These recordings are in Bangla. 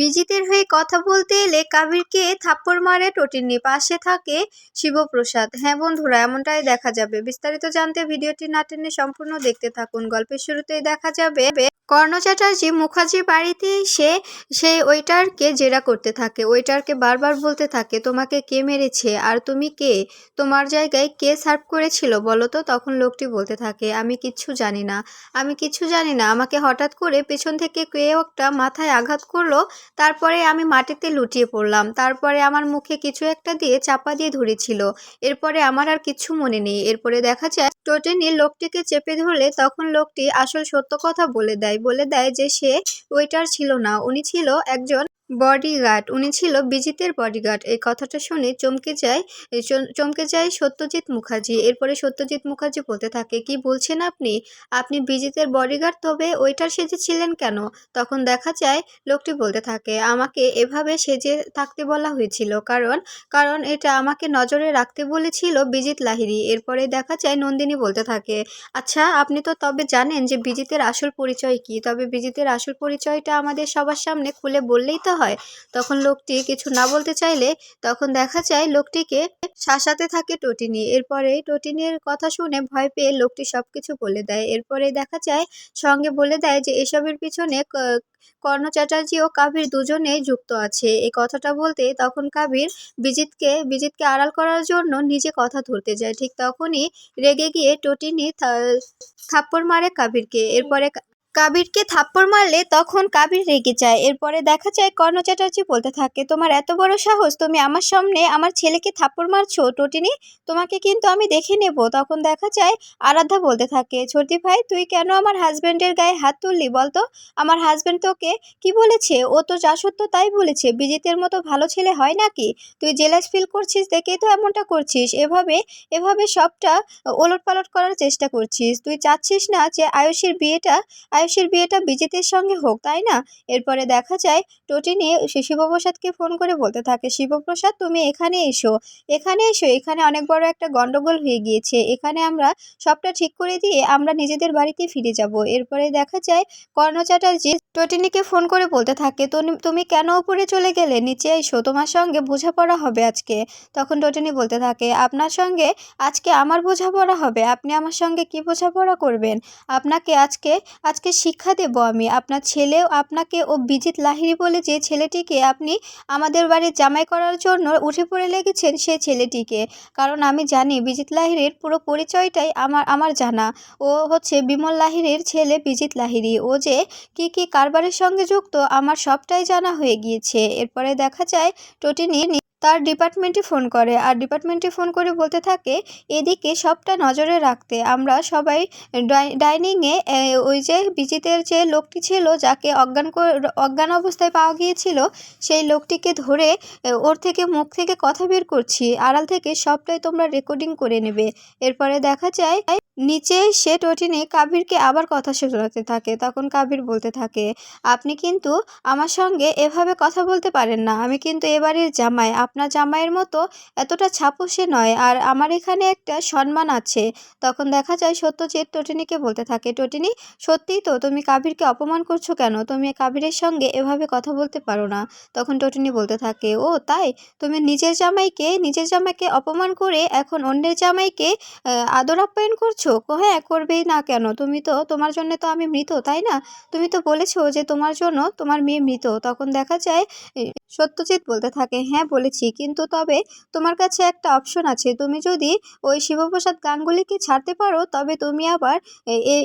বিজিতের হয়ে কথা বলতে এলে কাবিরকে থাপ্পড় মারে টটিনি পাশে থাকে শিবপ্রসাদ। হ্যাঁ বন্ধুরা, এমনটাই দেখা যাবে। বিস্তারিত জানতে ভিডিওটি না টেনে সম্পূর্ণ দেখতে থাকুন। গল্পের শুরুতেই দেখা যাবে, কর্ণ চ্যাটার্জি মুখার্জির বাড়িতে এসে সেই ওয়েটারকে জেরা করতে থাকে। ওয়েটারকে বারবার বলতে থাকে, তোমাকে কে মেরেছে? আর তুমি কে? তোমার জায়গায় কে সার্ভ করেছিল? বলো তো, তখন লোকটি বলতে থাকে, আমি কিচ্ছু জানি না। আমি কিচ্ছু জানি না। আমাকে হঠাৎ করে পেছন থেকে কেউ একটা মাথায় আঘাত করল তারপরে আমি মাটিতে লুটিয়ে পড়লাম। তারপরে আমার মুখে কিছু একটা দিয়ে চাপা দিয়ে ধরেছিল। এরপরে আমার আর কিছু মনে নেই। এরপরে দেখা যায়, টোটেনি লোকটিকে চেপে ধরলে তখন লোকটি আসল সত্য কথা বলে দেয়। বলে দেয় যে সে ওয়েটার ছিল না। উনি ছিল একজন বডিগার্ড। উনি ছিল বিজিতের বডিগার্ড। এই কথাটা শুনে চমকে যায় চম- চমকে যায় সত্যজিৎ মুখার্জি। এরপরে সত্যজিৎ মুখার্জি বলতে থাকে, কি বলছেন আপনি? আপনি বিজিতের বডিগার্ড, তবে ওইটার সেজেছিলেন কেন? তখন দেখা যায়, লোকটি বলতে থাকে, আমাকে এভাবে সেজে থাকতে বলা হয়েছিল, কারণ কারণ এটা আমাকে নজরে রাখতে বলেছিল বিজিত লাহিরি এরপরে দেখা যায়, নন্দিনী বলতে থাকে আচ্ছা আপনি তো তবে জানেন যে বিজিতের আসল পরিচয় কি। তবে বিজিতের আসল পরিচয়টা আমাদের সবার সামনে খুলে বললেই তো হয়। তখন লোকটি কিছু না বলতে চাইলে তখন দেখা যায় লোকটিকে শাসাতে থাকে টটিনি। এরপরে টটিনির কথা শুনে ভয় পেয়ে লোকটি সব কিছু বলে দেয়। এরপরে দেখা যায়, সঙ্গে বলে দেয় যে এসবের পিছনে কর্ণ চ্যাটার্জি ও কাবির দুজনেই যুক্ত আছে। এই কথাটা বলতে তখন কাবির বিজিতকে বিজিতকে আড়াল করার জন্য নিজে কথা ধরতে যায়। ঠিক তখনই রেগে গিয়ে টটিনি থাপ্পড় মারে কাবিরকে এরপরে কাবিরকে থাপ্পড় মারলে তখন কাবির রেগে যায়। এরপরে দেখা যায়, কর্ণ চ্যাটার্জি বলতে থাকে, তোমার এত বড় সাহস, তুমি আমার সামনে আমার ছেলেকে থাপ্পড় মারছো, টোটিনি, তোমাকে কিন্তু আমি দেখে নেব। তখন দেখা যায়, আরাধ্যা বলতে থাকে ছোটি ভাই, তুই কেন আমার হাজব্যান্ডের গায়ে হাত তুললি বলতো? আমার হাজব্যান্ড তোকে কি বলেছে? ও তো যা সত্য তাই বলেছে। বিজিতের মতো ভালো ছেলে হয় নাকি? তুই জেলাস ফিল করছিস, দেখেই তো এমনটা করছিস। এভাবে এভাবে সবটা ওলট পালট করার চেষ্টা করছিস। তুই চাচ্ছিস না যে আয়ুষের বিয়েটা আয়ুষের বিয়েটা বিজিতের সঙ্গে হোক, তাই না? এরপরে দেখা যায়, টটিনি শিবপ্রসাদকে ফোন করে বলতে থাকে, শিবপ্রসাদ, তুমি এখানে এসো। এখানে এসো, এখানে অনেক বড় একটা গন্ডগোল হয়ে গিয়েছে। এখানে আমরা সবটা ঠিক করে দিয়ে আমরা নিজেদের বাড়িতে ফিরে যাব। এরপরে দেখা যায়, কর্ণ চ্যাটার্জি টটিনিকে ফোন করে বলতে থাকে "তুমি- তুমি কেন উপরে চলে গেলে? নিচে এসো, তোমার সঙ্গে বোঝাপড়া হবে আজকে। তখন টটিনি বলতে থাকে, আপনার সঙ্গে আজকে আমার বোঝাপড়া হবে। আপনি আমার সঙ্গে কি বোঝাপড়া করবেন? আপনাকে আজকে আজকে শিক্ষা দেব আমি। আপনার ছেলেও আপনাকে ও বিজিত লাহিড়ী বলে যে ছেলেটিকে আপনি আমাদের বাড়ির জামাই করার জন্য উঠে পড়ে লেগেছেন সে ছেলেটিকে। কারণ আমি জানি বিজিত লাহিড়ীর পুরো পরিচয়টাই আমার আমার জানা। ও হচ্ছে বিমল লাহিড়ীর ছেলে বিজিত লাহিড়ী। ও যে কি কি কারবারের সঙ্গে যুক্ত, আমার সবটাই জানা হয়ে গিয়েছে। এরপরে দেখা যায়, টটিনি তার ডিপার্টমেন্টে ফোন করে। আর ডিপার্টমেন্টে ফোন করে বলতে থাকে, এদিকে সবটা নজরে রাখতে। আমরা সবাই ডাই- ডাইনিংয়ে ওই যে বিজিতের যে লোকটি ছিল, যাকে অজ্ঞান অজ্ঞান অবস্থায় পাওয়া গিয়েছিল, সেই লোকটিকে ধরে ওর থেকে মুখ থেকে কথা বের করছি। আড়াল থেকে সবটাই তোমরা রেকর্ডিং করে নেবে। এরপরে দেখা যায়, নিচে সে টটিনে কাবিরকে আবার কথা শোনাতে থাকে। তখন কাবির বলতে থাকে, আপনি কিন্তু আমার সঙ্গে এভাবে কথা বলতে পারেন না। আমি কিন্তু এবারের জামাই। আপনার জামাইয়ের মতো এতটা ছাপোষে নয়। আর আমার এখানে একটা সম্মান আছে। তখন দেখা যায় সত্যজিৎ টটিনিকে বলতে থাকে, টটিনি, সত্যিই তো তুমি কাবিরকে অপমান করছ কেন? তুমি কাবিরের সঙ্গে এভাবে কথা বলতে পারো না। তখন টটিনি বলতে থাকে, ও, তাই? তুমি নিজের জামাইকে নিজের জামাইকে অপমান করে এখন অন্যের জামাইকে আদর আপ্যায়ন করছ? হ্যাঁ করবেই না কেন? তুমি তো, তোমার জন্য তো আমি মৃত, তাই না? তুমি তো বলেছ যে তোমার জন্য তোমার মেয়ে মৃত। তখন দেখা যায় সত্যজিৎ বলতে থাকে হ্যাঁ বলেছি। কিন্তু তবে তোমার কাছে একটা অপশন আছে। তুমি যদি ওই শিবপ্রসাদ গাঙ্গুলিকে ছাড়তে পারো, তবে তুমি আবার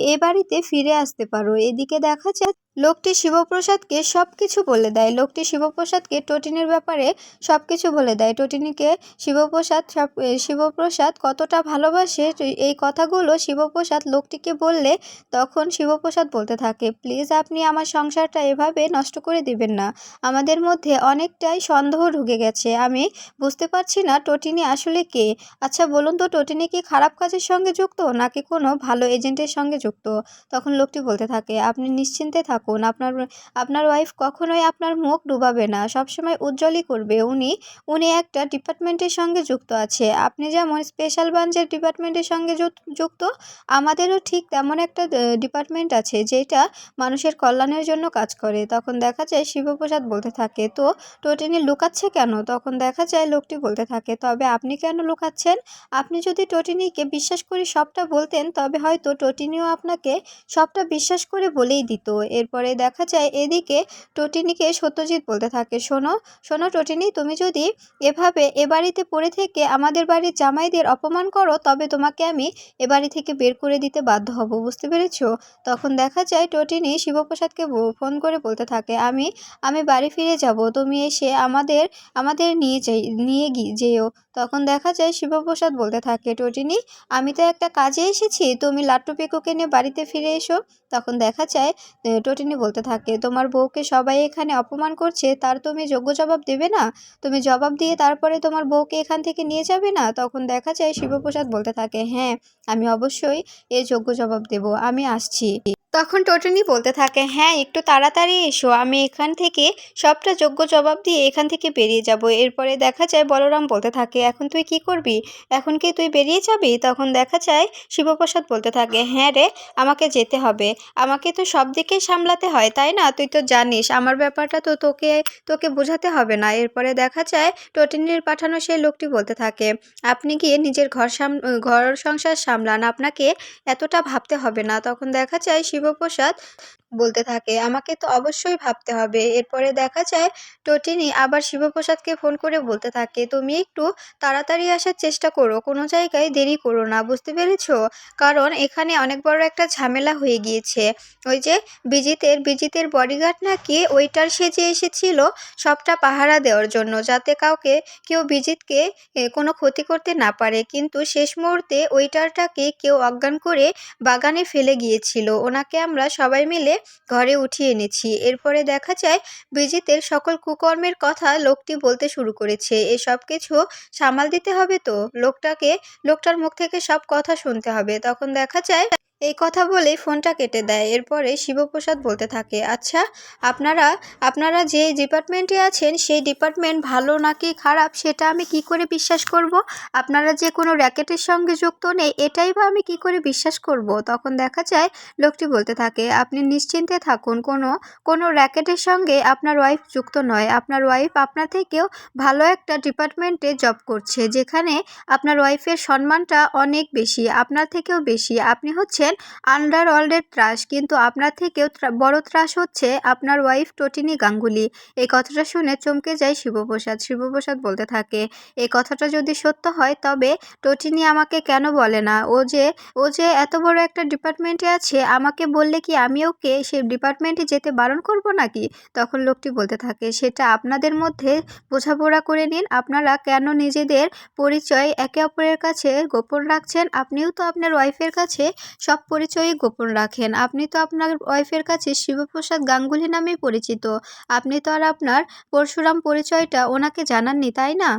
এ বাড়িতে ফিরে আসতে পারো। এদিকে দেখা যায় লোকটি শিবপ্রসাদকে সব কিছু বলে দেয়। লোকটি শিবপ্রসাদকে টটিনের ব্যাপারে সব কিছু বলে দেয়। টটিনিকে শিবপ্রসাদ সব শিবপ্রসাদ কতটা ভালোবাসে এই কথাগুলো শিবপ্রসাদ লোকটিকে বললে তখন শিবপ্রসাদ বলতে থাকে, প্লিজ আপনি আমার সংসারটা এভাবে নষ্ট করে দিবেন না। আমাদের মধ্যে অনেকটাই সন্দেহ ঢুকে গেছে। আমি বুঝতে পারছি না টটিনি আসলে কে। আচ্ছা বলুন তো টটিনি কি খারাপ কাজের সঙ্গে যুক্ত নাকি কোনো ভালো এজেন্টের সঙ্গে যুক্ত? তখন লোকটি বলতে থাকে, আপনি নিশ্চিন্তে থাকুন। থাকুন। আপনার আপনার ওয়াইফ কখনোই আপনার মুখ ডুবাবে না। সবসময় উজ্জ্বলই করবে। উনি উনি একটা ডিপার্টমেন্টের সঙ্গে যুক্ত আছে। আপনি যেমন স্পেশাল ব্রাঞ্চের ডিপার্টমেন্টের সঙ্গে যুক- যুক্ত, আমাদেরও ঠিক তেমন একটা ডিপার্টমেন্ট আছে যেটা মানুষের কল্যাণের জন্য কাজ করে। তখন দেখা যায় শিবপ্রসাদ বলতে থাকে, তো টোটিনি লুকাচ্ছে কেন? তখন দেখা যায় লোকটি বলতে থাকে, তবে আপনি কেন লুকাচ্ছেন? আপনি যদি টোটিনিকে বিশ্বাস করে সবটা বলতেন, তবে হয়তো টোটিনিও আপনাকে সবটা বিশ্বাস করে বলেই দিত। এরপরে দেখা যায় এদিকে টোটিনিকে সত্যজিৎ বলতে থাকে, শোনো শোনো টোটিনি, তুমি যদি এভাবে এ বাড়িতে পড়ে থেকে আমাদের বাড়ির জামাইদের অপমান করো, তবে তোমাকে আমি এ বাড়ি থেকে বের করে দিতে বাধ্য হব, বুঝতে পেরেছ? তখন দেখা যায় টোটিনি শিবপ্রসাদকে ফোন করে বলতে থাকে, আমি আমি বাড়ি ফিরে যাব, তুমি এসে আমাদের আমাদের নিয়ে যাই, নিয়ে গিয়ে যেও। তখন দেখা যায় শিবপ্রসাদ বলতে থাকে টোটিনি আমি তো একটা কাজে এসেছি, তুমি লাট্টু পিকুকে নিয়ে বাড়িতে ফিরে এসো। তখন দেখা যায় টোটিনি বলতে থাকে, তোমার বউকে সবাই এখানে অপমান করছে, তার তুমি যোগ্য জবাব দেবে না। তুমি জবাব দিয়ে তারপরে তোমার বউকে এখান থেকে নিয়ে যাবে না? তখন দেখা যায় শিবপ্রসাদ বলতে থাকে হ্যাঁ আমি অবশ্যই এ যোগ্য জবাব দেব, আমি আসছি। তখন টোটনি বলতে থাকে হ্যাঁ একটু তাড়াতাড়ি এসো, আমি এখান থেকে সবটা যোগ্য জবাব দিয়ে এখান থেকে বেরিয়ে যাব। এরপরে দেখা যায়, বলরাম বলতে থাকে, এখন তুই কি করবি? এখন কি তুই বেরিয়ে যাবি? তখন দেখা যায়, শিবপ্রসাদ বলতে থাকে হ্যাঁ রে, আমাকে যেতে হবে। আমাকে তো সব দিকেই সামলাতে হয়, তাই না? তুই তো জানিস, আমার ব্যাপারটা তো তোকে তোকে বোঝাতে হবে না। এরপরে দেখা যায়, টোটিনির পাঠানো সেই লোকটি বলতে থাকে, আপনি গিয়ে নিজের ঘর সাম, ঘর সংসার সামলান, আপনাকে এতটা ভাবতে হবে না। তখন দেখা যায় শিবপ্রসাদ বলতে থাকে, আমাকে তো অবশ্যই ভাবতে হবে। এরপরে দেখা যায়, টোটিনি আবার শিবপ্রসাদকে ফোন করে বলতে থাকে, তুমি একটু তাড়াতাড়ি আসার চেষ্টা করো, কোনো জায়গায় দেরি করো না, বুঝতে পেরেছ? কারণ এখানে অনেক বড় একটা ঝামেলা হয়ে গিয়েছে। ওই যে বিজিতের বিজিতের বডিগার্ড নাকি ওইটার সেজে এসেছিল সবটা পাহারা দেওয়ার জন্য, যাতে কাউকে, কেউ বিজিতকে কোনো ক্ষতি করতে না পারে। কিন্তু শেষ মুহূর্তে ওইটারটাকে কেউ অজ্ঞান করে বাগানে ফেলে গিয়েছিল। ওনাকে আমরা সবাই মিলে ঘরে উঠিয়ে এনেছি। এরপরে দেখা যায় বিজিতের সকল কুকর্মের কথা লোকটি বলতে শুরু করেছে। এসব কিছু সামাল দিতে হবে তো? লোকটাকে, লোকটার মুখ থেকে সব কথা শুনতে হবে। তখন দেখা যায় এই কথা বলে ফোনটা কেটে দেয়। এরপরে শিবপ্রসাদ বলতে থাকে আচ্ছা আপনারা আপনারা যে ডিপার্টমেন্টে আছেন, সেই ডিপার্টমেন্ট ভালো নাকি খারাপ, সেটা আমি কি করে বিশ্বাস করব? আপনারা যে কোনো র্যাকেটের সঙ্গে যুক্ত নেই, এটাই বা আমি কি করে বিশ্বাস করব? তখন দেখা যায়, লোকটি বলতে থাকে, আপনি নিশ্চিন্তে থাকুন, কোনো কোনো র্যাকেটের সঙ্গে আপনার ওয়াইফ যুক্ত নয়। আপনার ওয়াইফ আপনার থেকেও ভালো একটা ডিপার্টমেন্টে জব করছে, যেখানে আপনার ওয়াইফের সম্মানটা অনেক বেশি, আপনার থেকেও বেশি। আপনি হচ্ছেন আন্ডার ওয়ার্ল্ডের ত্রাস, কিন্তু আপনার থেকেও বড় ত্রাস হচ্ছে আপনার ওয়াইফ টোটিনি গাঙ্গুলি। এই কথাটা শুনে চমকে যায় শিবপ্রসাদ। শিবপ্রসাদ বলতে থাকে, এই কথাটা যদি সত্য হয়, তবে টোটিনি আমাকে কেন বলে না? ও যে ও যে এত বড় একটা ডিপার্টমেন্টে আছে, আমাকে বললে কি আমি ওকে সে ডিপার্টমেন্টে যেতে বারণ করব নাকি? তখন লোকটি বলতে থাকে, সেটা আপনাদের মধ্যে বোঝাপড়া করে নিন। আপনারা কেন নিজেদের পরিচয় একে অপরের কাছে গোপন রাখছেন? আপনিও তো আপনার ওয়াইফের কাছে সব পরিচয়ই গোপন রাখেন। আপনি তো আপনার ওয়াইফের কাছে শিবপ্রসাদ গাঙ্গুলি নামেই পরিচিত। আপনি তো আর আপনার পরশুরাম পরিচয়টা ওনাকে জানাননি, তাই না?